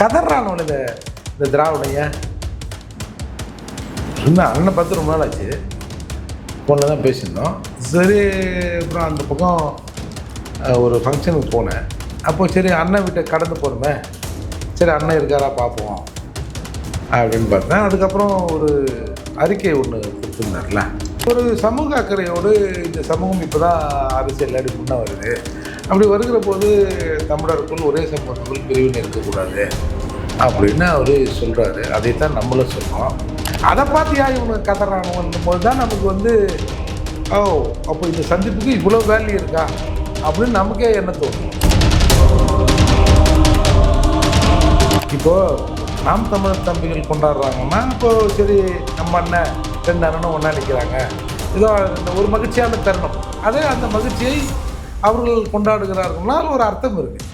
கதறானவன் இந்த இந்த திராவிடைய. இன்னும் அண்ணனை பார்த்து ரொம்ப நாள் ஆச்சு. ஃபோனில் தான் பேசியிருந்தோம். சரி அப்புறம் அந்த பக்கம் ஒரு ஃபங்க்ஷனுக்கு போனேன். அப்போ சரி அண்ணன் வீட்டை கடந்து போகிறோமே சரி அண்ணன் இருக்காரா பார்ப்போம். அப்படின்னு பார்த்தேன். அதுக்கப்புறம் ஒரு அறிக்கை ஒன்று கொடுத்துருந்தார்ல. ஒரு சமூக அக்கறையோடு இந்த சமூகம் இப்போ தான் அரசியல் அடி முன்னே வருது. அப்படி வருகிற போது தமிழருக்குள் ஒரே சமூகத்துக்குள் பிரிவினை இருக்கக்கூடாது அப்படின்னு அவர் சொல்கிறாரு அதை தான் நம்மளும் சொல்கிறோம் அதை பார்த்தியா இவங்க கதறானுங்கும் போது தான் நமக்கு வந்து ஓ அப்போ இந்த சந்திப்புக்கு இவ்வளோ வேல்யூ இருக்கா? அப்படின்னு நமக்கே என்ன தோணும். இப்போது நாம் தமிழர் தம்பிகள் கொண்டாடுறாங்கன்னா இப்போது சரி நம்ம அண்ணன் ரெண்டு அண்ணனும் ஒன்றா நிற்கிறாங்க ஏதோ இந்த ஒரு மகிழ்ச்சியான தருணம். அதே அந்த மகிழ்ச்சியை அவர்கள் கொண்டாடுகிறார்கள்னால் ஒரு அர்த்தம் இருக்குது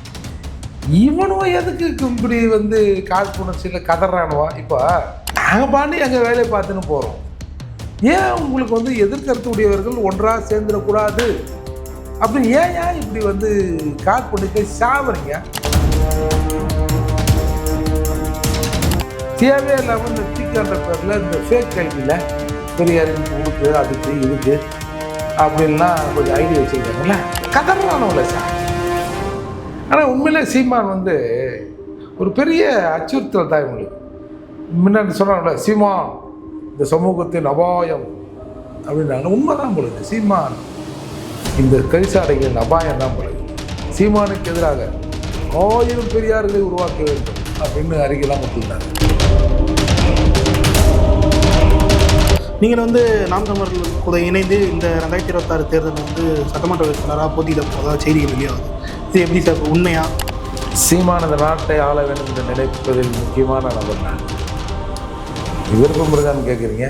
இவனும் எதுக்கு இப்படி வந்து காழ்ப்புணர்ச்சியில் கதறானுவா? இப்போ நாங்கள் பாண்டி எங்கள் வேலையை பார்த்துன்னு போகிறோம் ஏன் உங்களுக்கு வந்து எதிர்கருத்து உடையவர்கள் ஒன்றாக சேர்ந்துடக்கூடாது? அப்படின்னு ஏன் ஏன் இப்படி வந்து காழ்ப்புணர்ச்சி சாவறீங்க? தேவையே இல்லாமல் இந்த டிக்கன்ற பேரில் இந்த ஃபேக் கல்வியில் பெரியாரின் உடுக்கு அதுக்கு இதுக்கு அப்படின்லாம் கொஞ்சம் ஐடியா வச்சுருக்காங்கல்ல? கதறானவங்கள சார். ஆனால் உண்மையிலே சீமான் வந்து ஒரு பெரிய அச்சுறுத்தல் தான் இவங்களுக்கு. முன்னாடி சொன்னாங்கல்ல சீமான் இந்த சமூகத்தின் அபாயம் அப்படின்னாங்க. உண்மைதான் பொழுது சீமான் இந்த கரிசாடைகளின் அபாயம் தான் பொழுது சீமானுக்கு எதிராக ஆயிரம் பெரியார்களை உருவாக்க வேண்டும் அப்படின்னு அறிக்கைலாம் கொடுத்துருந்தாங்க நீங்கள் வந்து நாம் தமிழர்கள் கூட இணைந்து இந்த ரெண்டாயிரத்தி இருபத்தாறு தேர்தலில் வந்து சட்டமன்ற உறுப்பினராக போட்டியிட போதா செய்திகள் வெளியாகுது. இது எப்படி சார் உண்மையா? சீமான் இந்த நாட்டை ஆள வேண்டும் என்று நினைப்பதில் முக்கியமான நபர் நான். விருப்பம் இருக்கான்னு கேட்குறீங்க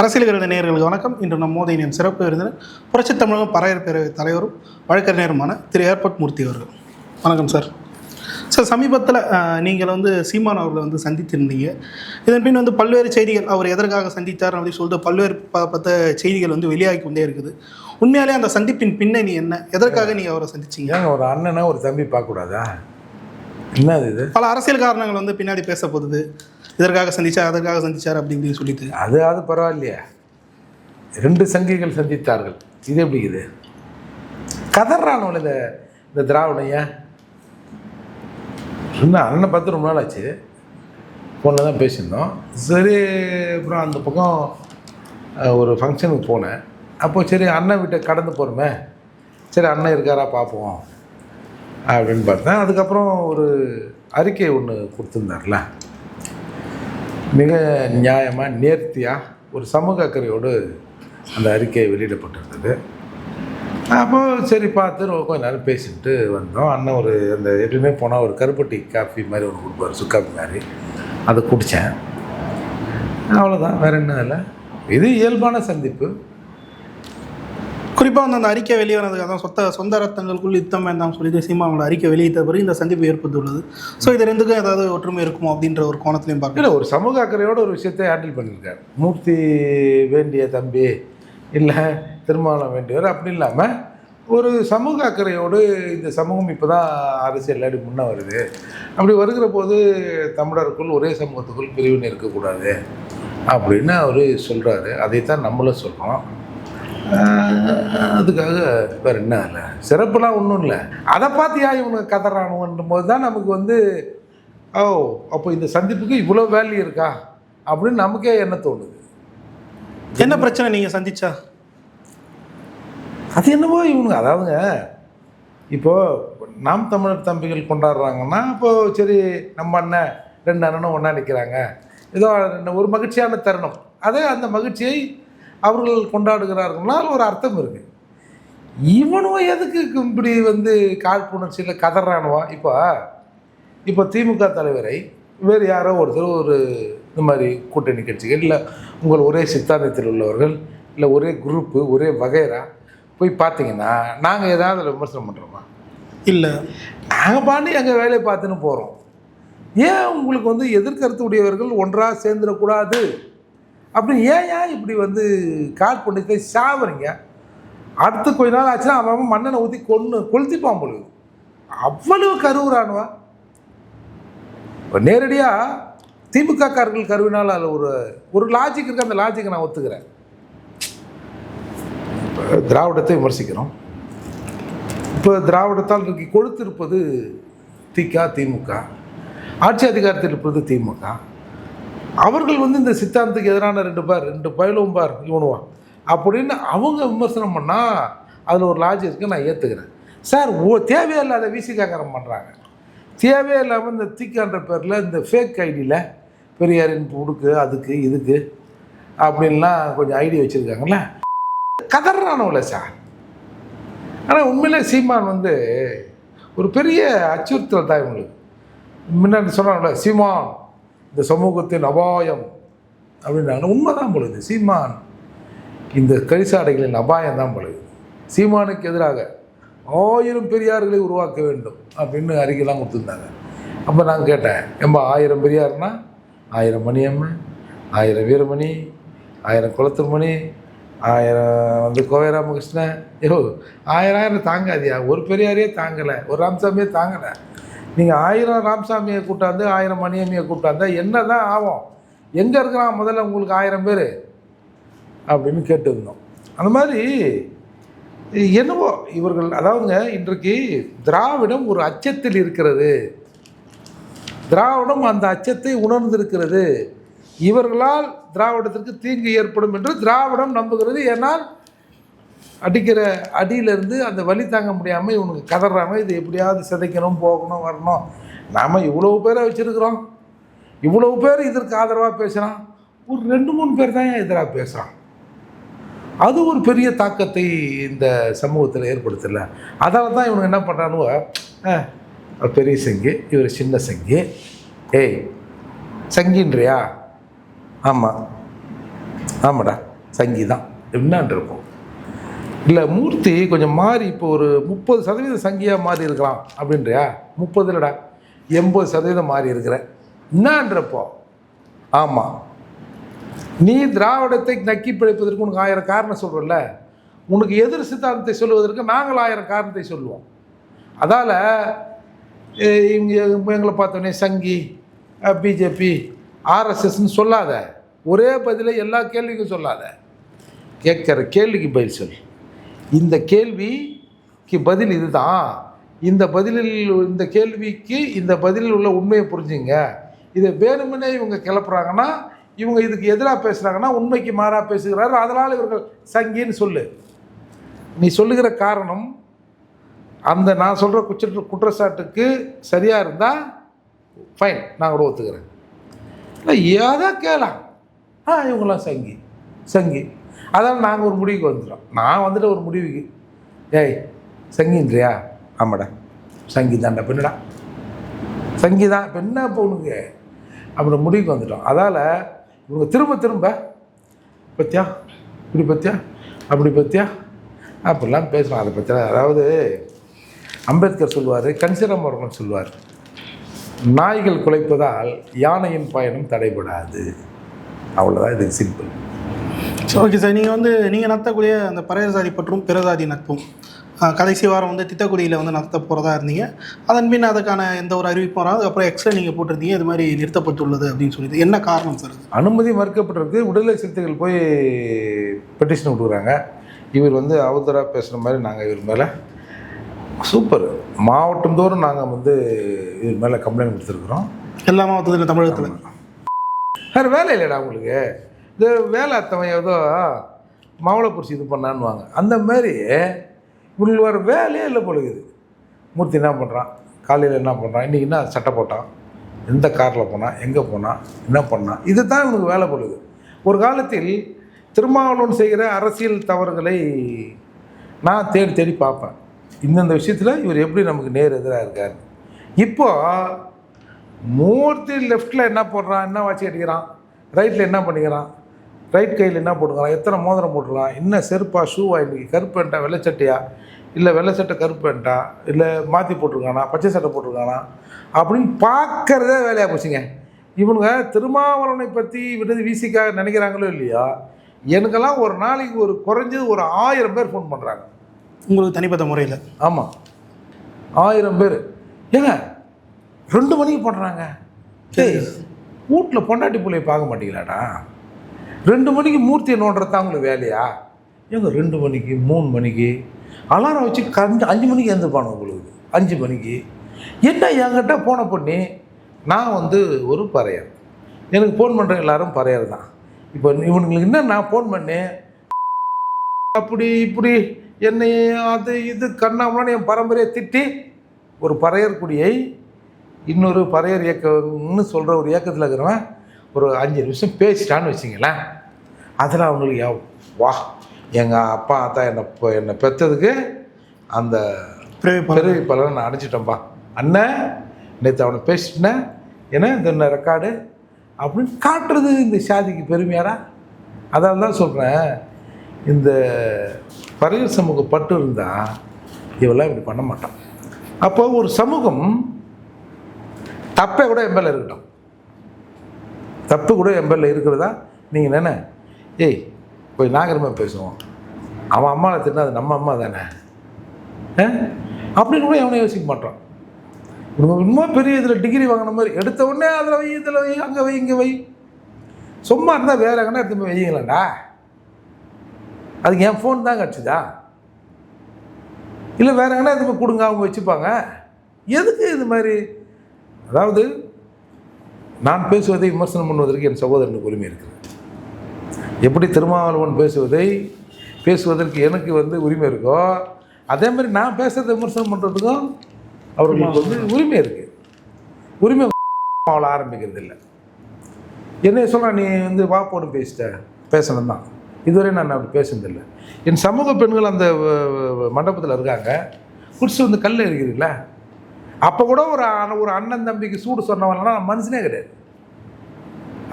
அரசியல் கருத நேயர்களுக்கு வணக்கம். இன்று நம் மோதியின் சிறப்பு விருந்தினர் புரட்சித் தமிழகம் பறையர் பேரவை தலைவரும் வழக்கறிஞருமான திரு ஏர்பட் மூர்த்தி அவர்கள். வணக்கம் சார். சார் சமீபத்தில் நீங்கள் வந்து சீமான் அவர்களை வந்து சந்தித்திருந்தீங்க. இதன் பின் வந்து பல்வேறு செய்திகள் அவர் எதற்காக சந்தித்தார் அப்படின்னு சொல்லிட்டு பல்வேறு பத்த செய்திகள் வந்து வெளியாகி கொண்டே இருக்குது. உண்மையாலே அந்த சந்திப்பின் பின்னணி என்ன? எதற்காக நீங்கள் அவரை சந்திச்சீங்க? ஒரு அண்ணனை ஒரு தம்பி பார்க்கக்கூடாதா? என்னது இது? பல அரசியல் காரணங்கள் வந்து பின்னாடி பேசப்படுது இதற்காக சந்திச்சார் அதற்காக சந்திச்சார் அப்படி இப்படின்னு சொல்லிட்டு. அது அது பரவாயில்லையா. ரெண்டு சங்கிகள் சந்தித்தார்கள். இது எப்படி இது கதறானவன் இந்த இந்த திராவிடைய அண்ணன் அண்ணனை பார்த்து ரொம்ப நாள் ஆச்சு ஃபோனில் தான் பேசியிருந்தோம். சரி அப்புறம் அந்த பக்கம் ஒரு ஃபங்க்ஷனுக்கு போனேன். அப்போ சரி அண்ணன் வீட்டை கடந்து போகிறோமே சரி அண்ணன் இருக்காரா பார்ப்போம். அப்படின்னு பார்த்தேன். அதுக்கப்புறம் ஒரு அறிக்கை ஒன்று கொடுத்துருந்தார்ல. மிக நியாயமாக நேர்த்தியாக ஒரு சமூக அக்கறையோடு அந்த அறிக்கை வெளியிடப்பட்டிருந்தது. அப்போ சரி பார்த்து ரொம்ப கொஞ்ச நேரம் பேசிட்டு வந்தோம். அண்ணன் ஒரு அந்த எப்பயுமே போனால் ஒரு கருப்பட்டி காஃபி மாதிரி ஒன்று கொடுப்பாரு சுக்காப்பி மாதிரி. அதை குடித்தேன் அவ்வளோதான் வேற என்ன இல்லை. இது இயல்பான சந்திப்பு. குறிப்பாக வந்து அந்த அறிக்கை வெளியானதுக்கு அதான் சொத்த சொந்த ரத்தங்களுக்குள் யுத்தம் வேண்டாம் சொல்லிட்டு சீமானோட அறிக்கை வெளியிட்ட பிறகு இந்த சந்திப்பு ஏற்பட்டுள்ளது. ஸோ இது ரெண்டுக்கும் ஏதாவது ஒற்றுமை இருக்குமோ அப்படின்ற ஒரு கோணத்திலையும் பார்க்கல இல்லை ஒரு சமூக அக்கறையோட ஒரு விஷயத்தை ஹேண்டில் பண்ணியிருக்காரு. மூர்த்தி வேண்டிய தம்பி இல்லை திருமணம் வேண்டியவர். அப்படி இல்லாமல் ஒரு சமூக அக்கறையோடு இந்த சமூகம் இப்போ தான் அரசியல் அடி முன்னே வருது. அப்படி வருகிற போது தமிழருக்குள் ஒரே சமூகத்துக்குள் பிரிவினை இருக்கக்கூடாது அப்படின்னு அவர் சொல்கிறாரு அதைத்தான் நம்மளும் சொல்கிறோம் அதுக்காக வேறு என்ன இல்லை. சிறப்புலாம் ஒன்றும் இல்லை. அதை பார்த்தியா இவங்க கதறானுன்ற போது தான் நமக்கு வந்து ஓ அப்போ இந்த சந்திப்புக்கு இவ்வளோ வேல்யூ இருக்கா? அப்படின்னு நமக்கே என்ன தோணுது? என்ன பிரச்சனை நீங்கள் சந்திச்சா? அது என்னவோ இவனுங்க அதாவதுங்க. இப்போது நாம் தமிழர் தம்பிகள் கொண்டாடுறாங்கன்னா இப்போது சரி நம்ம அண்ணன் ரெண்டு அண்ணனும் ஒன்றா நிற்கிறாங்க ஏதோ ஒரு மகிழ்ச்சியான தருணம். அதே அந்த மகிழ்ச்சியை அவர்கள் கொண்டாடுகிறார்கள்னால் ஒரு அர்த்தம் இருக்குது இவனும் எதுக்கு இப்படி வந்து காழ்ப்புணர்ச்சியில் கதறானுவா? இப்போ இப்போ திமுக தலைவரை வேறு யாரோ ஒருத்தர் ஒரு இந்த மாதிரி கூட்டணி கட்சிகள் இல்லை உங்கள் ஒரே சித்தாந்தத்தில் உள்ளவர்கள் இல்லை ஒரே குரூப்பு ஒரே வகைரா போய் பார்த்தீங்கன்னா நாங்கள் ஏதாவது அதில் விமர்சனம் பண்ணுறோமா இல்லை. நாங்கள் பாண்டி எங்கள் வேலையை பார்த்துன்னு போகிறோம் ஏன் உங்களுக்கு வந்து எதிர்கருத்து உடையவர்கள் ஒன்றாக சேர்ந்துடக்கூடாது? அப்படி ஏன் ஏன் இப்படி வந்து கால் பண்ணிட்டு சாவுறீங்க? அடுத்து கொஞ்ச நாள் ஆச்சுன்னா அவன் மண்ணெண்ணை ஊற்றி கொன்று கொளுத்திப்பான் பொழுது அவ்வளவு கருவுறானுவா நேரடியாக திமுக காரர்கள் கருவினால் அதில் ஒரு ஒரு லாஜிக் இருக்குது அந்த லாஜிக்கை நான் ஒத்துக்கிறேன். திராவிடத்தை விமர்சிக்கிறோம். இப்போ திராவிடத்தால் இன்றைக்கு கொழுத்திருப்பது திக திமுக. ஆட்சி அதிகாரத்தில் இருப்பது திமுக. அவர்கள் வந்து இந்த சித்தாந்தத்துக்கு எதிரான ரெண்டு பேர் ரெண்டு பயிலும் பார் இவனுவா. அப்படின்னு அவங்க விமர்சனம் பண்ணால் அதில் ஒரு லாஜிக் இருக்குது நான் ஏற்றுக்கிறேன் சார் ஓ தேவையில்லாத விசிகாக்காரம் பண்ணுறாங்க தேவையே இல்லாமல் இந்த திக்கான்ற பேரில் இந்த ஃபேக் ஐடியில் பெரியாரின் உடுக்கு அதுக்கு இதுக்கு அப்படின்லாம் கொஞ்சம் ஐடியா வச்சுருக்காங்கல்ல. கதறானவங்கள சார். ஆனால் உண்மையிலே சீமான் வந்து ஒரு பெரிய அச்சுறுத்தல் தான் இவங்களுக்கு. முன்னாடி சொன்னாங்கல்ல சீமான் இந்த சமூகத்தின் அபாயம் அப்படின்னாங்க உண்மைதான் பொழுது சீமான் இந்த கரிசாடைகளின் அபாயம் தான் பொழுது. சீமானுக்கு எதிராக ஆயிரம் பெரியார்களை உருவாக்க வேண்டும் அப்படின்னு அறிக்கைலாம் கொடுத்துருந்தாங்க. அப்போ நான் கேட்டேன் எம்ப ஆயிரம் பெரியார்னா? ஆயிரம் மணியம்மன் ஆயிரம் வீரமணி? ஆயிரம் குளத்துமணி ஆயிரம் வந்து கோவை ராமகிருஷ்ணன். யோ ஆயிரம் ஆயிரம் தாங்காதியா? ஒரு பெரியாரையே தாங்கலை. ஒரு ராமசாமியே தாங்கலை. நீங்கள் ஆயிரம் ராமசாமியை கூட்டாந்து ஆயிரம் மணியம்மையை கூட்டாந்தா என்ன தான் ஆகும்? எங்கே இருக்கிறான் முதல்ல உங்களுக்கு ஆயிரம் பேர்? அப்படின்னு கேட்டுருந்தோம். அந்த மாதிரி என்னவோ இவர்கள் அதாவதுங்க இன்றைக்கு திராவிடம் ஒரு அச்சத்தில் இருக்கிறது. திராவிடம் அந்த அச்சத்தை உணர்ந்திருக்கிறது. இவர்களால் திராவிடத்திற்கு தீங்கு ஏற்படும் என்று திராவிடம் நம்புகிறது. ஏன்னால் அடிக்கிற அடியிலேருந்து அந்த வழி தாங்க முடியாமல் இவனுக்கு கதறாங்க இது எப்படியாவது சிதைக்கணும் போகணும் வரணும். நாம் இவ்வளவு பேரை வச்சுருக்குறோம். இவ்வளவு பேர் இதற்கு ஆதரவாக பேசுகிறான் ஒரு ரெண்டு மூணு பேர் தான் எதிராக பேசுகிறான் அது ஒரு பெரிய தாக்கத்தை இந்த சமூகத்தில் ஏற்படுத்தலை. அதால் தான் இவனுங்க என்ன பண்ணுறானுவ பெரிய சங்கி இவர் சின்ன சங்கி. ஏய் சங்கின்றியா? ஆமாம் ஆமாடா சங்கி தான் என்னான் இருப்போம் இல்லை மூர்த்தி கொஞ்சம் மாறி இப்போ ஒரு முப்பது சதவீத சங்கியாக மாறி இருக்கலாம் அப்படின்றியா? முப்பது இல்லைடா எண்பது சதவீதம் மாறி இருக்கிற. என்னான்றப்போ? ஆமாம் நீ திராவிடத்தை நக்கி பிழைப்பதற்கு உனக்கு ஆயிரம் காரணம் சொல்கிறல்ல உனக்கு எதிர் சித்தாந்தத்தை சொல்லுவதற்கு நாங்கள் ஆயிரம் காரணத்தை சொல்லுவோம். அதால் இவங்க எங்களை பார்த்தோன்னே சங்கி பிஜேபி ஆர்எஸ்எஸ்ன்னு சொல்லாத. ஒரே பதிலை எல்லா கேள்விக்கும் சொல்லாத. கேட்குற கேள்விக்கு பதில் சொல். இந்த கேள்விக்கு பதில் இதுதான். இந்த பதிலில் இந்த கேள்விக்கு இந்த பதிலில் உள்ள உண்மையை புரிஞ்சுங்க. இதை வேணுமுன்னே இவங்க கிளப்புறாங்கன்னா இவங்க இதுக்கு எதிராக பேசுகிறாங்கன்னா உண்மைக்கு மாறாக பேசுகிறாரு அதனால் இவர்கள் சங்கின்னு சொல்லு. நீ சொல்லுகிற காரணம் அந்த நான் சொல்கிற குற்ற குற்றச்சாட்டுக்கு சரியாக இருந்தால் ஃபைன் நான் கூட ஒத்துக்கிறேன். இல்லை ஏதோ கேளாம்? ஆ இவங்களாம் சங்கி சங்கி. அதனால் நாங்கள் ஒரு முடிவுக்கு வந்துடுறோம் நான் வந்துட்டு ஒரு முடிவுக்கு ஏய் சங்கின்றியா? ஆமாடா. சங்கி தாண்டா பெண்ணுடா. சங்கி தான் இப்போ என்ன இப்போ உனக்கு? அப்படி முடிவுக்கு வந்துட்டோம். அதால் இவங்க திரும்ப திரும்ப பத்தியா? இப்படி பத்தியா? அப்படி பத்தியா? அப்படிலாம் பேசுகிறோம் அதை பற்றி அதாவது அம்பேத்கர் சொல்லுவார் கன்சிரம் அவர்கள் சொல்லுவார். நாய்கள் குலைப்பதால் யானையின் பயணம் தடைபடாது. அவ்வளோதான் இதுக்கு சிம்பிள் ஓகே சார் நீங்கள் வந்து நீங்கள் நடத்தக்கூடிய அந்த பறையர் சாதி பற்றும் பிறசாதி நட்பும் கடைசி வாரம் வந்து திட்டக்குடியில் வந்து நடத்த போகிறதா இருந்தீங்க. அதன் பின் அதுக்கான எந்த ஒரு அறிவிப்பும் வராது. அப்புறம் எக்ஸ்ட்ரா நீங்கள் போட்டிருந்தீங்க. இது மாதிரி நிறுத்தப்பட்டுள்ளது அப்படின்னு சொல்லிட்டு. என்ன காரணம் சார் இது அனுமதி மறுக்கப்பட்டிருக்கு. விடுதலை சிறுத்தைகள் போய் பெட்டிஷன் விட்டுக்கிறாங்க இவர் வந்து அவதூறாக பேசுகிற மாதிரி நாங்கள் இவர் மேலே சூப்பர். மாவட்டம் தோறும் நாங்கள் வந்து இவர் மேலே கம்ப்ளைண்ட் கொடுத்துருக்குறோம் எல்லா மாவட்டத்திலும் தமிழகத்தில். வேறு வேலை இல்லைடா உங்களுக்கு. இந்த வேலை அத்தவன் ஏதோ மாவளப்பூர்ச்சி இது பண்ணான்னுவாங்க. அந்த மாதிரி இவங்களுக்கு வேறு வேலையே இல்லை பொழுது மூர்த்தி என்ன பண்ணுறான் காலையில் என்ன பண்ணுறான் இன்றைக்கி என்ன சட்டை போட்டான்? எந்த காரில் போனான்? எங்கே போனான்? என்ன பண்ணான்? இது தான் இவனுக்கு வேலை பொழுது ஒரு காலத்தில் திருமாவளவன் செய்கிற அரசியல் தவறுகளை நான் தேடி தேடி பார்ப்பேன். இந்தந்த விஷயத்தில் இவர் எப்படி நமக்கு நேர் எதிராக இருக்கார்? இப்போ மூர்த்தி லெஃப்ட்டில் என்ன போடுறான்? என்ன வாட்சி அடிக்கிறான்? ரைட்டில் என்ன பண்ணிக்கிறான்? ரைட் கையில் என்ன போட்டுக்கிறான்? எத்தனை மோதிரம் போட்டுருக்கான் என்ன செருப்பா ஷூவா? இன்னைக்கு கருப்பு பேண்ட்டா வெள்ளை சட்டையா? இல்லை வெள்ளை சட்டை கருப்பு இல்லை மாற்றி போட்டிருக்கானா? பச்சை சட்டை போட்டிருக்கானா? அப்படின்னு பார்க்கறதே வேலையாக போச்சுங்க. இவனுங்க திருமாவளவனை பற்றி விடுதி வீசிக்காக நினைக்கிறாங்களோ இல்லையா எனக்கெல்லாம் ஒரு நாளைக்கு ஒரு குறைஞ்சது ஒரு ஆயிரம் பேர் ஃபோன் பண்ணுறாங்க உங்களுக்கு தனிப்பட்ட முறையில். ஆமாம் ஆயிரம் பேர். ஏங்க ரெண்டு மணிக்கு பண்ணுறாங்க சரி. வீட்டில் பொண்டாட்டி பிள்ளைய பார்க்க மாட்டீங்களாடா? ரெண்டு மணிக்கு மூர்த்தியை நோண்டுறது தான் உங்களுக்கு வேலையா? ஏங்க ரெண்டு மணிக்கு மூணு மணிக்கு? அலாரம் வச்சு கஞ்சு அஞ்சு மணிக்கு எழுந்துப்பானு உங்களுக்கு? அஞ்சு மணிக்கு. என்ன என்கிட்ட போன பண்ணி நான் வந்து ஒரு பறையர். எனக்கு ஃபோன் பண்ணுற எல்லாரும் பறையர் தான். இப்போ இவனுங்களுக்கு என்ன நான் ஃபோன் பண்ணேன் அப்படி இப்படி. என்னை அது இது கண்ணாமலான்னு என் பரம்பரையை திட்டி ஒரு பறையர் குடியை இன்னொரு பறையர் இயக்கம்னு சொல்கிற ஒரு இயக்கத்தில் இருக்கிறவன் ஒரு அஞ்சு நிமிஷம் பேசிட்டான்னு வச்சிங்களேன் அதில் அவங்களுக்கு வா. எங்கள் அப்பா அத்தா என்னை பெ- என்னை பெற்றதுக்கு அந்த பிறவி பலன். நான் அடைச்சிட்டேன்ப்பா அண்ணன் நேற்று அவனை பேசிட்டேன். ஏன்னா இந்த என்ன ரெக்கார்டு அப்படின்னு காட்டுறது இந்த சாதிக்கு பெருமையாரா அதால தான் சொல்கிறேன் இந்த பறையர் சமூக பட்டு இருந்தால் இவெல்லாம் இப்படி பண்ண மாட்டான். அப்போ ஒரு சமூகம் தப்பே கூட எம்எல்ஏ இருக்கட்டும். தப்பு கூட எம்எல்ஏ இருக்கிறதா? நீங்கள் என்ன? ஏய் போய் நாகரிகமாக பேசுவோம். அவன் அம்மாவை திட்டினா அது நம்ம அம்மா தானே? ஆ? அப்படின்னு கூட எவனை யோசிக்க மாட்டான். ரொம்ப இன்னும் பெரிய இதில் டிகிரி வாங்கின மாதிரி எடுத்த உடனே அதில் வை இதில் வை அங்கே வை இங்கே வை. சும்மா இருந்தால் வேறு எங்கன்னா எடுத்து போய் வைங்களேன்டா அதுக்கு என் ஃபோன் தான் கிடச்சிதா? இல்லை வேற எங்கன்னா எடுத்து கொடுங்க அவங்க வச்சுப்பாங்க? எதுக்கு இது மாதிரி? அதாவது நான் பேசுவதை விமர்சனம் பண்ணுவதற்கு என் சகோதரனுக்கு உரிமை இருக்குது எப்படி திருமாவளவன் பேசுவதை பேசுவதற்கு எனக்கு வந்து உரிமை இருக்கோ அதே மாதிரி நான் பேசுறதை விமர்சனம் பண்ணுறதுக்கும் அவர்களுக்கு வந்து உரிமை இருக்குது உரிமை அவளை ஆரம்பிக்கிறது இல்லை என்ன சொன்னால் நீ வந்து வா பேசிட்ட. பேசணும் தான் இதுவரை நான் அப்படி பேசுனதில்லை. என் சமூக பெண்கள் அந்த மண்டபத்தில் இருக்காங்க. குடிச்சு வந்து கல் எறிகிறீங்களா அப்போ கூட ஒரு ஒரு அண்ணன் தம்பிக்கு சூடு சொன்னவன்லாம் நான் மனுஷனே கிடையாது.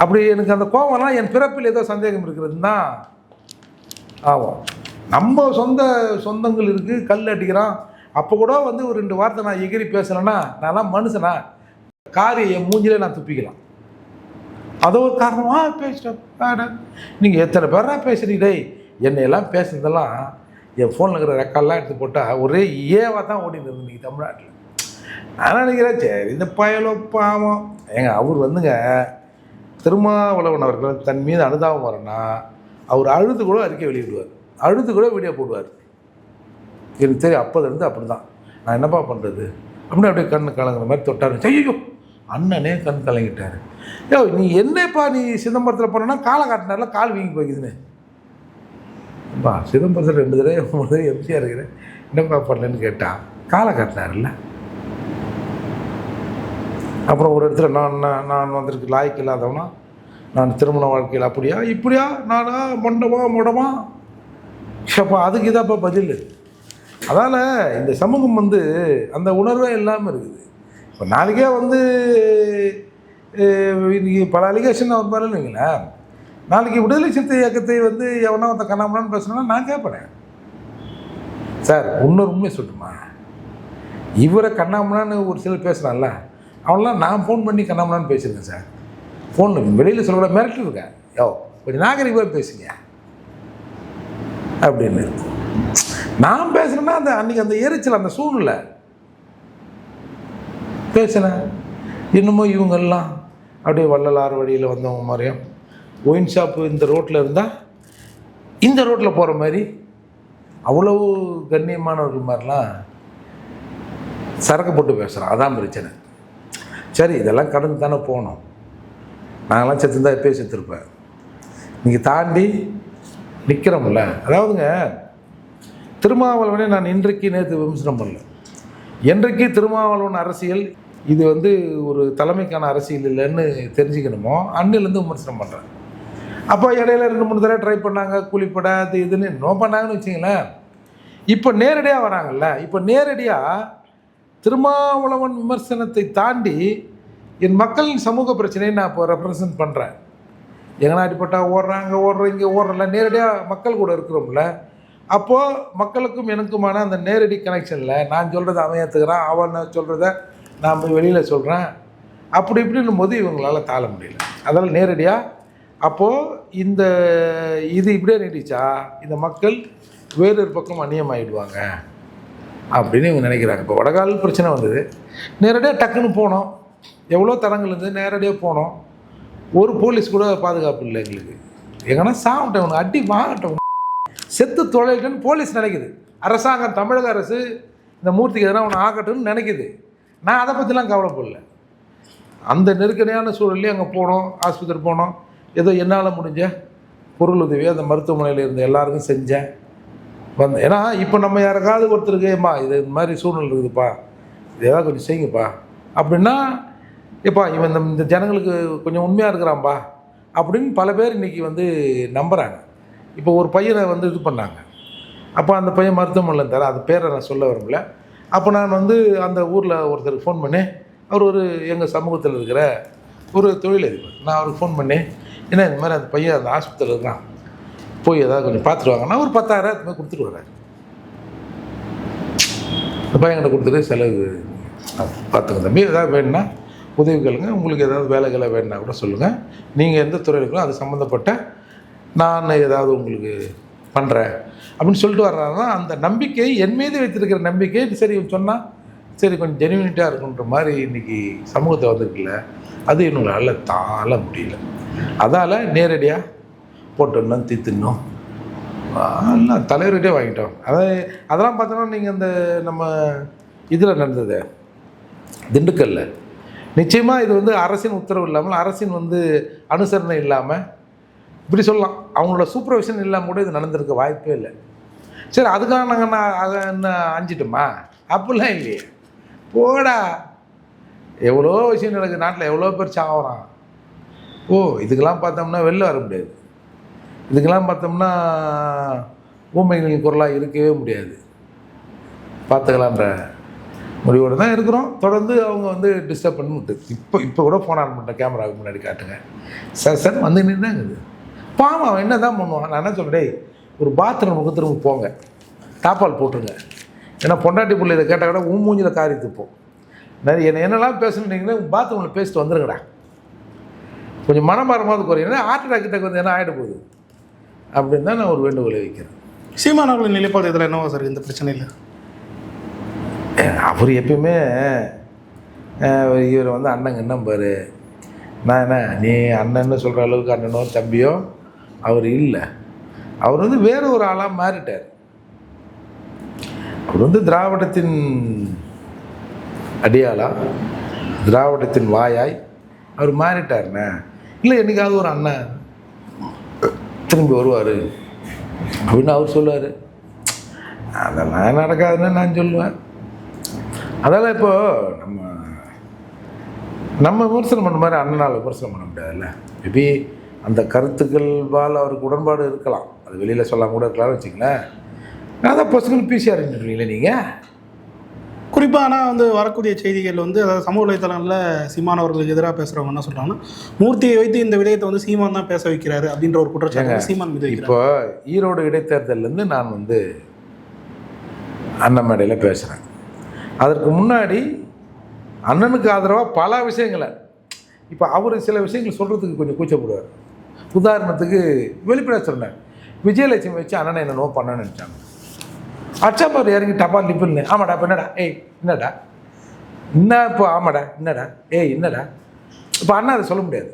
அப்படி எனக்கு அந்த கோவம்லாம் என் பிறப்பில் ஏதோ சந்தேகம் இருக்கிறது தான் ஆகும் நம்ம சொந்த சொந்தங்கள் இருக்குது கல் அடிக்கிறான் அப்போ கூட வந்து ஒரு ரெண்டு வார்த்தை நான் எகிரி பேசலைன்னா நான்லாம் மனுஷனா? காரியை என் மூஞ்சிலே நான் துப்பிக்கலாம். அது ஒரு காரணமாக பேசிட்டேன். நீங்கள் எத்தனை பேரா பேசுகிறீங்களே என்னையெல்லாம் பேசுனதெல்லாம் என் ஃபோனில் இருக்கிற ரெக்கார்ட்லாம் எடுத்து போட்டால் ஒரே ஏவாக தான் ஓடிட்டு இருந்தீங்க தமிழ்நாட்டில். நான் நினைக்கிறேன் சரி இந்த பயலோ பாவம். ஏங்க அவர் வந்துங்க திருமாவளவன் அவர்கள் தன் மீது அனுதாபம் வரனா அவர் அழுது கூட அறிக்கை வெளியிடுவார். அழுது கூட வீடியோ போடுவார். எனக்கு தெரியும் அப்போதுலேருந்து அப்படி தான் நான் என்னப்பா பண்ணுறது அப்படின்னு அப்படியே கண்ணு கலங்குற மாதிரி தொட்டார் ஐயோ அண்ணனே கண் கலங்கிட்டார். யோ நீ என்னப்பா நீ சிதம்பரத்தில் போனேன்னா காலை காட்டினார்ல கால் வீங்கி போய்க்குதுன்னு. சிதம்பரத்தில் ரெண்டு தடவை மூணு தடவை எம்சியாக இருக்கிறேன். என்னப்பா பண்ணலன்னு கேட்டான் காலை காட்டினார்ல அப்புறம் ஒரு இடத்துல நான் நான் நான் வந்திருக்கு லாய்க்கு இல்லாதவனா நான் திருமண வாழ்க்கையில் அப்படியா இப்படியா நானா மொண்டமா முடமா ஷப்பா அதுக்கு இதாப்பா பதில். அதனால் இந்த சமூகம் வந்து அந்த உணர்வே இல்லாமல் இருக்குது. இப்போ நாளைக்கே வந்து இன்றைக்கி பல அலிகேஷன் அவர் மேலே இல்லைங்களேன் நாளைக்கு விடுதலை சிறுத்தை இயக்கத்தை வந்து எவனா ஒருத்த கண்ணாமலான்னு பேசணும்னா நான் கேட்பேன் சார் இன்னொரு உண்மை சொல்லட்டுமா? இவரை கண்ணாமலான்னு ஒரு சிலர் பேசுகிறான்ல அவன்லாம் நான் ஃபோன் பண்ணி கண்ணாமலான்னு பேசியிருக்கேன் சார். ஃபோனில் வெளியில் சொல்லக்கூட மிரட்டிருக்கேன் யோ கொஞ்சம் நாகரிகமாக பேசுங்க. அப்படின்னு நான் பேசுகிறேன்னா அந்த அன்றைக்கி அந்த எரிச்சல் அந்த சூழ்நிலை. பேசினேன். இன்னமும் இவங்கெல்லாம் அப்படியே வள்ளலார் வழியில் வந்தவங்க மாதிரியும் ஒயின் ஷாப்பு இந்த ரோட்டில் இருந்தால் இந்த ரோட்டில் போகிற மாதிரி. அவ்வளவு கண்ணியமானவர்கள் மாதிரிலாம் சரக்கு போட்டு பேசுகிறோம் அதான் பிரச்சனை. சரி இதெல்லாம் கடந்து தானே போகணும். நாங்களாம் செத்துருந்தா எப்பயே செத்துருப்பேன் நீங்கள் தாண்டி நிற்கிறோம்ல அதாவதுங்க திருமாவளவனே நான் இன்றைக்கு நேற்று விமர்சனம் பண்ணல. என்றைக்கு திருமாவளவன் அரசியல் இது வந்து ஒரு தலைமைக்கான அரசியல் இல்லைன்னு தெரிஞ்சுக்கணுமோ அன்னிலேருந்து விமர்சனம் பண்ணுறேன் அப்போ இடையில ரெண்டு மூணு தடவை ட்ரை பண்ணாங்க கூலிப்படை அது இதுன்னு நோ பண்ணாங்கன்னு வச்சிங்களேன் இப்போ நேரடியாக வராங்கல்ல இப்போ நேரடியாக திருமாவளவன் விமர்சனத்தை தாண்டி என் மக்களின் சமூக பிரச்சனையை நான் இப்போ ரெப்ரசன்ட் பண்ணுறேன் எங்கன்னா அடிப்பட்டா ஓடுறாங்க ஓடுற இங்கே ஓடுறல நேரடியாக மக்கள் கூட இருக்கிறோம்ல அப்போது மக்களுக்கும் எனக்குமான அந்த நேரடி கனெக்ஷனில் நான் சொல்கிறத அவன் ஏற்றுக்கிறான் அவன் சொல்கிறத நான் போய் வெளியில் சொல்கிறேன் அப்படி இப்படின்னும் போது இவங்களால் தாழ முடியல. அதனால் நேரடியாக அப்போது இந்த இது இப்படியே நீடிச்சா இந்த மக்கள் வேறொரு பக்கம் அந்நியமாகிடுவாங்க அப்படின்னு இவங்க நினைக்கிறாங்க. இப்போ வடகால் பிரச்சனை வந்தது. நேரடியாக டக்குன்னு போனோம். எவ்வளோ தரங்கள் இருந்து நேரடியாக போனோம். ஒரு போலீஸ் கூட பாதுகாப்பு இல்லை எங்களுக்கு. எங்கன்னா சாப்பிட்டேன் அடி வாங்கட்டும் செத்து தொலைட்டேன்னு போலீஸ் நினைக்குது. அரசாங்கம் தமிழக அரசு இந்த மூர்த்திக்கு எதனா ஒன்று ஆகட்டும்னு நினைக்குது. நான் அதை பற்றிலாம் கவலைப்படல. அந்த நெருக்கடியான சூழல்லையும் அங்கே போனோம் ஆஸ்பத்திரி போனோம். ஏதோ என்னால் முடிஞ்ச பொருள் உதவி அந்த மருத்துவமனையில் இருந்த எல்லாருக்கும் செஞ்சேன். வந்தேன் ஏன்னா இப்போ நம்ம யாருக்காவது ஒருத்தருக்கு ஏம்மா இது இந்த மாதிரி சூழ்நிலை இருக்குதுப்பா. இது ஏதாவது கொஞ்சம் செய்யுங்கப்பா. அப்படின்னா எப்பா இவன் இந்த இந்த ஜனங்களுக்கு கொஞ்சம் உண்மையாக இருக்கிறான்பா. அப்படின்னு பல பேர் இன்றைக்கி வந்து நம்புகிறாங்க இப்போ ஒரு பையனை வந்து இது பண்ணாங்க. அப்போ அந்த பையன் மருத்துவமனையில் இருந்தார். அது பேரை நான் சொல்ல விரும்பல. அப்போ நான் வந்து அந்த ஊரில் ஒருத்தருக்கு ஃபோன் பண்ணி அவர் ஒரு எங்கள் சமூகத்தில் இருக்கிற ஒரு தொழிலதிபர். நான் அவருக்கு ஃபோன் பண்ணி ஏன்னா இந்த மாதிரி அந்த பையன் அந்த ஆஸ்பத்திரியில் இருக்கான். போய் ஏதாவது கொஞ்சம் பார்த்துட்டு வாங்கன்னா ஒரு பத்தாயிரம் இது மாதிரி கொடுத்துட்டு வர்றாரு அந்த பையன்கிட்ட கொடுத்துட்டு செலவு பார்த்துங்க தம்பி. ஏதாவது வேணும்னா உதவி கேளுங்க. உங்களுக்கு ஏதாவது வேலைகளை வேணும்னா கூட சொல்லுங்கள் நீங்கள் எந்த துறையில் இருக்கோ அது சம்மந்தப்பட்ட நான் ஏதாவது உங்களுக்கு பண்ணுறேன் அப்படின்னு சொல்லிட்டு வர்றாருன்னா அந்த நம்பிக்கை என் மீது வைத்திருக்கிற நம்பிக்கை சரி சொன்னால் சரி கொஞ்சம் ஜெனுவினிட்டாக இருக்குன்ற மாதிரி இன்றைக்கி சமூகத்தை வந்திருக்குல்ல அது எங்களால் தாழ முடியல. அதால் நேரடியாக போட்டுடணும் தீத்துடணும் எல்லாம் தலைவர்கிட்டே வாங்கிட்டோம். அதை அதெல்லாம் பார்த்தோன்னா நீங்கள் அந்த நம்ம இதில் நடந்தது திண்டுக்கல்ல. நிச்சயமாக இது வந்து அரசின் உத்தரவு இல்லாமல் அரசின் வந்து அனுசரணை இல்லாமல் இப்படி சொல்லலாம். அவங்களோட சூப்பர்விஷன் இல்லாமல் கூட இது நடந்திருக்க வாய்ப்பே இல்லை. சரி அதுக்காக நாங்கள் நான் அதை என்ன அஞ்சிட்டோமா அப்படிலாம் இல்லையே. போடா. எவ்வளோ விஷயம் நடக்குது நாட்டில் எவ்வளோ பேர் சாவறான். ஓ இதுக்கெல்லாம் பார்த்தோம்னா வெளில வர முடியாது. இதுக்கெல்லாம் பார்த்தோம்னா ஊமைகளின் குரலாக இருக்கவே முடியாது. பார்த்துக்கலான்ற முடிவோடு தான் இருக்கிறோம். தொடர்ந்து அவங்க வந்து டிஸ்டர்ப் பண்ணி விட்டு. இப்போ இப்போ கூட ஃபோன் ஆன் பண்ணுறேன் கேமராவுக்கு முன்னாடி காட்டுங்க. சார் சார் வந்து நின்றுதாங்க பாவம் அவன் என்ன தான் பண்ணுவான்? நான் என்ன சொல்கிறேன் ஒரு பாத்ரூமுக்கு திரும்ப போங்க. தாப்பால் போட்டுருங்க. ஏன்னா பொண்டாட்டி பிள்ளை இதை கேட்டால் கூட உன் மூஞ்சில் காரி துப்போம் நிறைய என்ன என்னெல்லாம் பேசணுன்னீங்களே பாத்ரூமில் பேசிட்டு வந்துருங்கடா. கொஞ்சம் மனமாரமாவது குறையும். ஏன்னா ஹார்ட் அட்டாக் கிட்ட வந்து என்ன ஆகிட போகுது? அப்படின்னு தான் நான் ஒரு வேண்டுகோளை வைக்கிறேன். சீமான் அவர்களின் நிலைப்பாடு இதில் என்னவா சார்? இந்த பிரச்சனையில்? அவர் எப்பயுமே இவர் வந்து அண்ணங்க என்ன பாரு. நான் என்ன நீ அண்ணன்னு சொல்கிற அளவுக்கு அண்ணனோ தம்பியோ அவர் இல்லை. அவர் வந்து வேற ஒரு ஆளாக மாறிட்டார். அவர் வந்து திராவிடத்தின் அடியாளா? திராவிடத்தின் வாயாய் அவர் மாறிட்டார்ண்ணே. இல்லை என்னைக்காவது ஒரு அண்ணன் திரும்பி வருவார் அப்படின்னு அவர் சொல்லுவார். அதெல்லாம் நடக்காதுன்னு நான் சொல்லுவேன். அதெல்லாம் இப்போது நம்ம நம்ம விமர்சனம் பண்ண மாதிரி அண்ணனால் விமர்சனம் பண்ண முடியாதுல்ல. மேபி அந்த கருத்துக்கள்பால் அவருக்கு உடன்பாடு இருக்கலாம். அது வெளியில் சொல்லாம கூட இருக்கலாம்னு வச்சுங்களேன் நான் தான் பசங்கள் பிசிஆர் இருக்கீங்களே நீங்கள் குறிப்பாக ஆனால் வந்து வரக்கூடிய செய்திகள் வந்து அதாவது சமூக வலைத்தளங்களில் சீமான் அவர்களுக்கு எதிராக பேசுகிறவங்க என்ன சொல்கிறாங்கன்னா மூர்த்தியை வைத்து இந்த விடயத்தை வந்து சீமான் தான் பேச வைக்கிறாரு அப்படின்ற ஒரு குற்றச்சாட்டு சீமான் மீது இப்போ ஈரோடு இடைத்தேர்தல்லேருந்து நான் வந்து அண்ணன் மேடையில் பேசுகிறேன் அதற்கு முன்னாடி அண்ணனுக்கு ஆதரவாக பல விஷயங்களை இப்போ அவர் சில விஷயங்கள் சொல்கிறதுக்கு கொஞ்சம் கூச்சப்படுவார். உதாரணத்துக்கு வெளிப்படையாக சொன்னேன் விஜயலட்சுமி வச்சு அண்ணனை என்ன நோ பண்ணணும்னு நினச்சாங்க. அச்சாப்பார் இறங்கி டப்பா லிப்புன்னு ஆமாடா இப்போ என்னடா? ஏய் என்னடா? என்ன இப்போ ஆமாடா என்னடா? ஏய் என்னடா? இப்போ அண்ணா அதை சொல்ல முடியாது.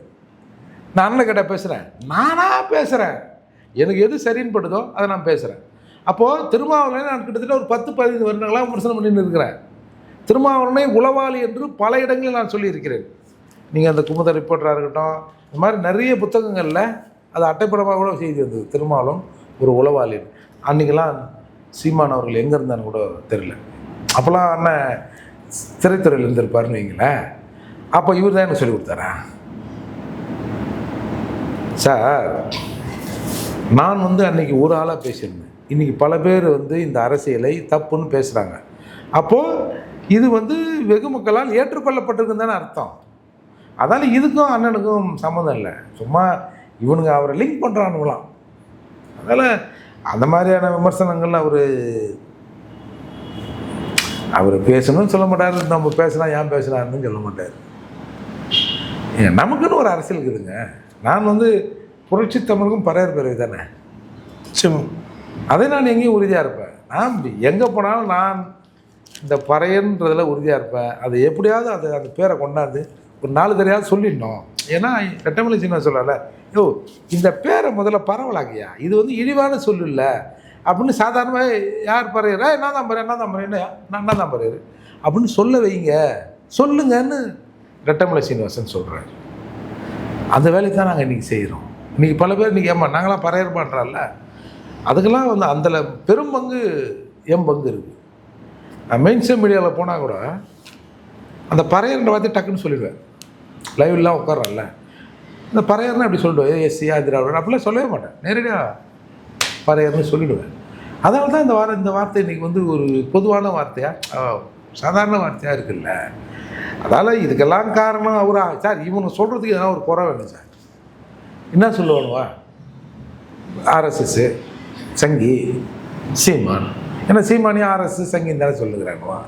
நான் அண்ணன் கிட்ட பேசுகிறேன் நானாக பேசுகிறேன் எனக்கு எது சரின்னு படுதோ அதை நான் பேசுகிறேன் அப்போது திருமாவளவனை நான் கிட்டத்தட்ட ஒரு பத்து பதினைந்து வருடங்களாக விமர்சனம் பண்ணின்னு இருக்கிறேன். திருமாவளவனை உளவாளி என்று பல இடங்களில் நான் சொல்லியிருக்கிறேன். நீங்கள் அந்த குமுத ரிப்போர்ட்டராக இருக்கட்டும் இந்த மாதிரி நிறைய புத்தகங்களில் அது அட்டைப்படமாக கூட செய்தி வந்தது. திருமாலும் ஒரு உளவாளி அன்றைக்கெல்லாம் சீமான் அவர்கள் எங்கே இருந்தான்னு கூட தெரியல. அப்போல்லாம் அண்ணன் திரைத்துறையில் இருந்திருப்பாருன்னு வைங்களேன். அப்போ இவர் தான் எனக்கு சொல்லி கொடுத்தாரா? சார் நான் வந்து அன்றைக்கி ஒரு ஆளாக பேசியிருந்தேன். இன்றைக்கி பல பேர் வந்து இந்த அரசியலை தப்புன்னு பேசுகிறாங்க அப்போது இது வந்து வெகு மக்களால் ஏற்றுக்கொள்ளப்பட்டிருக்குன்னு தானே அர்த்தம். அதனால் இதுக்கும் அண்ணனுக்கும் சம்மந்தம் இல்லை. சும்மா இவனுங்க அவரை லிங்க் பண்ணுறானுங்களாம் அதனால் அந்த மாதிரியான விமர்சனங்கள் அவர் அவர் பேசணும்னு சொல்ல மாட்டார் நம்ம பேசினா ஏன் பேசுனாருன்னு சொல்ல மாட்டார். நமக்குன்னு ஒரு அரசியல் இருக்குதுங்க. நான் வந்து புரட்சி தமிழுக்கும் பறையர் பிறகு தானே. நிச்சயமா. அதை நான் எங்கேயும் உறுதியாக இருப்பேன். நான் எங்கே போனாலும் நான் இந்த பறையன்றதில் உறுதியாக இருப்பேன். அதை எப்படியாவது அது அந்த பேரை கொண்டாந்து ஒரு நாலு தடையாவது சொல்லிடணும். ஏன்னா ரெட்டமலை சின்ன சொல்லல யோ இந்த பேரை முதல்ல பரவலாக்கியா? இது வந்து இழிவான சொல்லு இல்லை அப்படின்னு சாதாரணமாக யார் பறையிறா என்ன தான் பறையர் என்ன தான் பறையர் நான் என்ன தான் பறையர் அப்படின்னு சொல்ல வைங்க. சொல்லுங்கன்னு ரெட்டமலை சீனிவாசன் சொல்கிறார் அந்த வேலையை தான் நாங்கள் இன்றைக்கி செய்கிறோம் இன்றைக்கி பல பேர் இன்றைக்கி ஏமா நாங்களாம் பறையர் பண்ணுறோம்ல அதுக்கெல்லாம் வந்து அந்த பெரும் பங்கு என் பங்கு இருக்குது நான் மீடியாவில் போனால் கூட அந்த பறையர்ன்ற வார்த்தை டக்குன்னு சொல்லிடுவேன். லைவ்லாம் உட்காரல இந்த பறையர்னா அப்படி சொல்லிடுவேன். எஸ்சியா ஆதிராவிடன் அப்படிலாம் சொல்லவே மாட்டேன். நேரடியாக பறையர்னு சொல்லிடுவேன். அதனால தான் இந்த வாரம் இந்த வார்த்தை இன்றைக்கி வந்து ஒரு பொதுவான வார்த்தையாக சாதாரண வார்த்தையாக இருக்குல்ல. அதால் இதுக்கெல்லாம் காரணம் அவரா. சார் இவங்க சொல்கிறதுக்கு எதனா ஒரு குறை வேணும் சார். என்ன சொல்லுவானுவா ஆர்எஸ்எஸ்ஸு சங்கி சீமான். ஏன்னா சீமானியும் ஆர்எஸ்எஸ் சங்கின்னு தானே சொல்லுகிறானுவா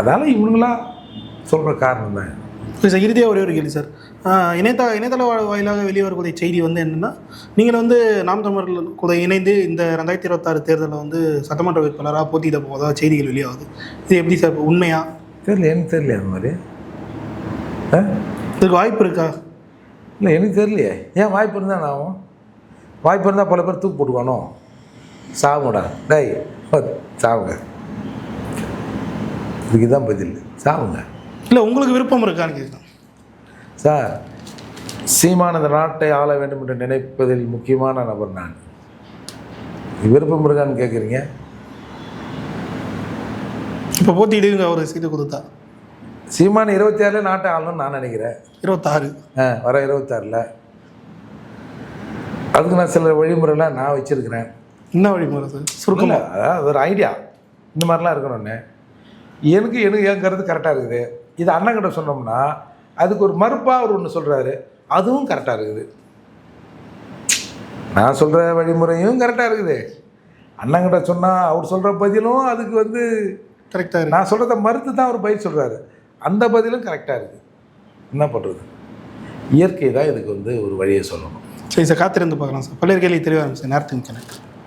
அதால் இவனுங்களாம் சொல்கிற காரணம் தான் சரி இறுதியாக ஒரே ஒரு கேள்வி சார். இணையதள வா- வாயிலாக வெளியே வரக்கூடிய செய்தி வந்து என்னென்னா நீங்கள் வந்து நாம் தமிழர்கள் கூட இணைந்து இந்த ரெண்டாயிரத்தி இருபத்தாறு தேர்தலில் வந்து சட்டமன்ற வேட்பாளராக போட்டியிட போவதா செய்திகள் வெளியாகுது. இது எப்படி சார் உண்மையா? தெரியல எனக்கு தெரியல அந்த மாதிரி? ஆ? இதுக்கு வாய்ப்பு இருக்கா? இல்லை எனக்கு தெரியலையே. ஏன் வாய்ப்பு இருந்தால் நான் ஆகும்? வாய்ப்பு இருந்தால் பல பேர் தூக்கு போட்டுவானோ சாவுடா டேய் சாவுங்க. இதுக்கு தான் பதில். சாவுங்க. இல்லை உங்களுக்கு விருப்பம் இருக்கான்னு கேட்குறேன் சார் சீமான் இந்த நாட்டை ஆள வேண்டும் என்று நினைப்பதில் முக்கியமான நபர் நான். விருப்பம் இருக்கான்னு கேட்குறீங்க இப்போ போட்டியிடுங்க அவர் சீட்டு கொடுத்தா. சீமான் இருபத்தி ஆறுல நாட்டை ஆளணும்னு நான் நினைக்கிறேன். இருபத்தாறு. ஆ வர இருபத்தாறில். அதுக்கு நான் சில வழிமுறைலாம் நான் வச்சுருக்கிறேன். என்ன வழிமுறை சார்? இல்லை சுருக்கமா அதாவது ஒரு ஐடியா இந்த மாதிரிலாம் இருக்கணும்னு. எனக்கு எனக்கு என் கருத்து கரெக்டாக இருக்குது? இது அண்ணங்கிட்ட சொன்னோம்னா அதுக்கு ஒரு மறுப்பாக அவர் ஒன்று சொல்கிறாரு அதுவும் கரெக்டாக இருக்குது. நான் சொல்கிற வழிமுறையும் கரெக்டாக இருக்குது. அண்ணங்கிட்ட சொன்னால் அவர் சொல்கிற பதிலும் அதுக்கு வந்து கரெக்டாக நான் சொல்கிறத மறுத்து தான் அவர் பதில் சொல்கிறாரு அந்த பதிலும் கரெக்டாக இருக்குது என்ன பண்ணுறது இயற்கை தான் இதுக்கு வந்து ஒரு வழியை சொல்லணும். சரி சார் காத்திருந்து பார்க்கலாம் சார். பல்வேறு கேள்வி தெளிவாக சார். நேரத்துக்கு கணக்கு